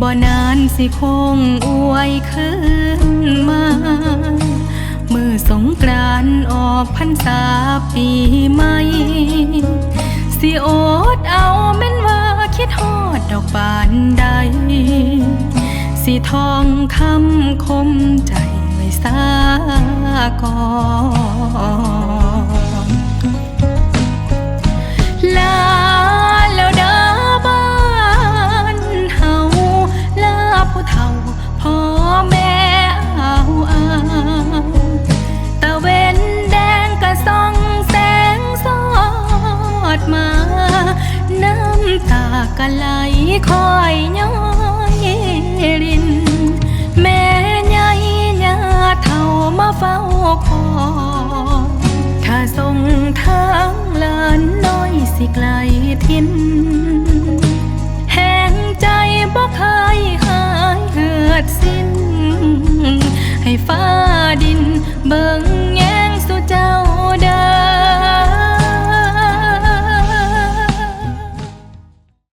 บ่นานสิคงอวยคืนมา มือสงกรานต์ออกพรรษาปีใหม่สิโอดเอาแม่นว่าคิดฮอดดอกบานใด สิทองคำคมใจไว้สาก่อน เฒ่าพ่อแม่เอาอาตะเวนแดงกะส่องแสงสอดมา น้ำตากะไหลคอยย้อยริน แม่ใหญ่ยาเท่ามาเฝ้าคอยถ้าส่งทางลานน้อยสิไกลทิ้นา